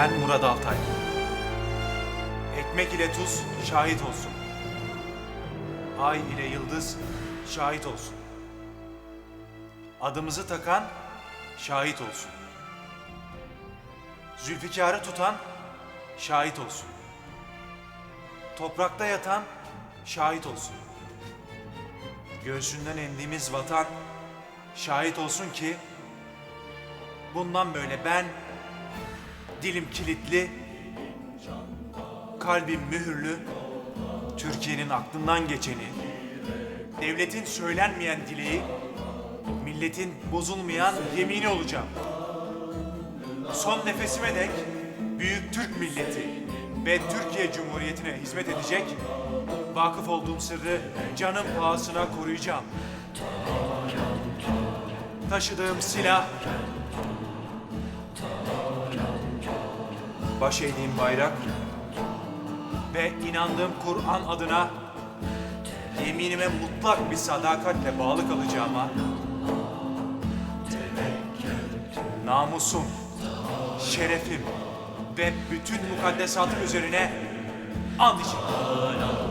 Ben Murat Altay. Ekmek ile tuz şahit olsun. Ay ile yıldız şahit olsun. Adımızı takan şahit olsun. Zülfikar'ı tutan şahit olsun. Toprakta yatan şahit olsun. Göğsünden emdiğimiz vatan şahit olsun ki bundan böyle ben dilim kilitli, kalbim mühürlü, Türkiye'nin aklından geçeni, devletin söylenmeyen dileği, milletin bozulmayan yemini olacağım. Son nefesime dek büyük Türk milleti ve Türkiye Cumhuriyeti'ne hizmet edecek, vakıf olduğum sırrı canım pahasına koruyacağım. Taşıdığım silah, baş eğdiğim bayrak ve inandığım Kur'an adına yeminime mutlak bir sadakatle bağlı kalacağıma namusum, şerefim ve bütün mukaddesatım üzerine and içerim.